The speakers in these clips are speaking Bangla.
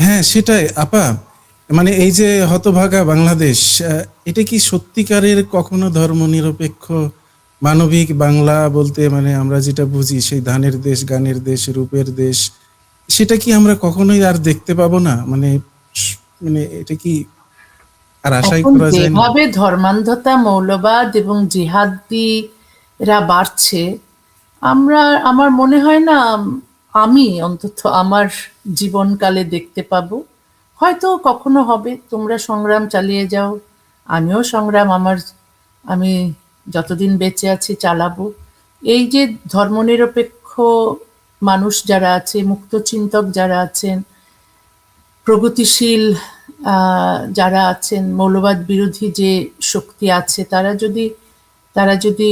হ্যাঁ সেটাই। আপা মানে এই যে হতভাগা বাংলাদেশ এটা কি সত্যিকারের কখনো ধর্ম নিরপেক্ষ মানবিক বাংলা বলতে মানে আমরা যেটা বুঝি সেই ধানের দেশ গানের দেশ রূপের দেশ সেটা কি আমরা কখনোই আর দেখতে পাবো না? মানে মানে এটা কি আর আশাই করা যায় না? যেভাবে ধর্মান্ধতা মৌলবাদ এবং জিহাদিরা বাড়ছে আমরা আমার মনে হয় না আমি অন্তত আমার জীবনকালে দেখতে পাবো। হয়তো কখনো হবে, তোমরা সংগ্রাম চালিয়ে যাও, আমিও সংগ্রাম আমার, আমি যতদিন বেঁচে আছি চালাবো। এই যে ধর্মনিরপেক্ষ মানুষ যারা আছে মুক্তচিন্তক যারা আছেন, প্রগতিশীল যারা আছেন, মৌলবাদ বিরোধী যে শক্তি আছে, তারা যদি তারা যদি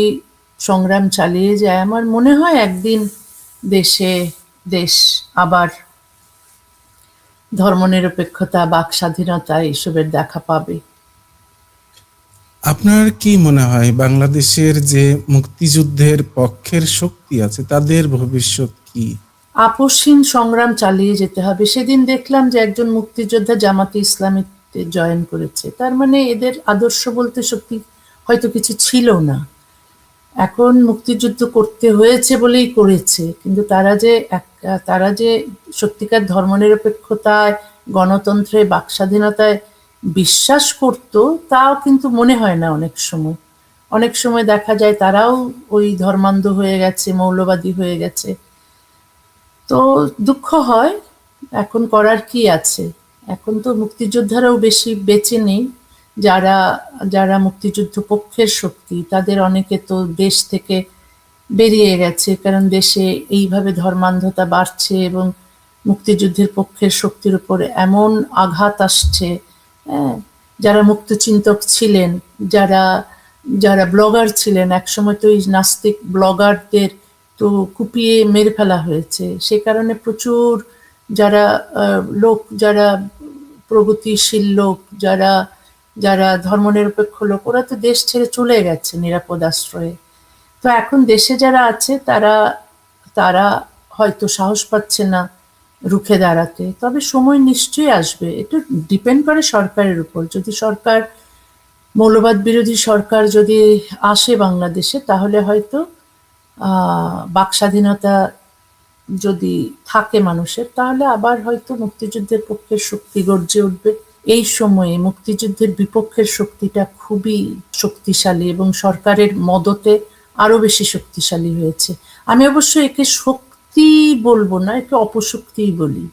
সংগ্রাম চালিয়ে যায়, আমার মনে হয় একদিন দেশে দেশ আবার ধর্মনিরপেক্ষতা বাক স্বাধীনতা এসবের দেখা পাবে। আপনার কি মনে হয় বাংলাদেশের যে মুক্তিযুদ্ধের পক্ষের শক্তি আছে তাদের ভবিষ্যৎ কি? আপসহীন সংগ্রাম চালিয়ে যেতে হবে। সেদিন দেখলাম যে একজন মুক্তিযোদ্ধা জামাতে ইসলামীতে জয়েন করেছে। তার মানে এদের আদর্শ বলতে সত্যি হয়তো কিছু ছিল না। এখন মুক্তিযুদ্ধ করতে হয়েছে বলেই করেছে কিন্তু তারা যে এক- তারা যে সত্যিকার ধর্মনিরপেক্ষতায়, গণতন্ত্রে, বাকস্বাধীনতায় বিশ্বাস করত, তাও কিন্তু মনে হয় না অনেক সময়। অনেক সময় দেখা যায় তারাও ওই ধর্মান্ধ হয়ে গেছে, মৌলবাদী হয়ে গেছে। তো দুঃখ হয়, এখন করার কি আছে? এখন তো মুক্তিযোদ্ধারাও বেশি বেঁচে নেই। যারা যারা মুক্তিযুদ্ধ পক্ষের শক্তি, তাদের অনেকে তো দেশ থেকে বেরিয়ে গেছে, কারণ দেশে এইভাবে ধর্মান্ধতা বাড়ছে এবং মুক্তিযুদ্ধের পক্ষের শক্তির উপর এমন আঘাত আসছে হ্যাঁ যারা মুক্তচিন্তক ছিলেন, যারা যারা ব্লগার ছিলেন, একসময় তো এই নাস্তিক ব্লগারদের তো কুপিয়ে মেরে ফেলা হয়েছে। সে কারণে প্রচুর যারা লোক, যারা প্রগতিশীল লোক, যারা যারা ধর্মনিরপেক্ষ লোক, ওরা তো দেশ ছেড়ে চলে গেছে নিরাপদ আশ্রয়ে। তো এখন দেশে যারা আছে, তারা তারা হয়তো সাহস পাচ্ছে না রুখে দাঁড়াতে। তবে সময় নিশ্চয়ই আসবে। এটা ডিপেন্ড করে সরকারের উপর। যদি সরকার, মৌলবাদ বিরোধী সরকার যদি আসে বাংলাদেশে, তাহলে হয়তো বাক স্বাধীনতা যদি থাকে মানুষের, তাহলে আবার হয়তো মুক্তিযুদ্ধের পক্ষের শক্তি গর্জে উঠবে। এই সময়ে মুক্তিযুদ্ধের বিপক্ষের শক্তিটা খুবই শক্তিশালী এবং সরকারের মদতে আরও বেশি শক্তিশালী হয়েছে। আমি অবশ্য একে শক্তি বলব না একে অপশক্তিই বলি।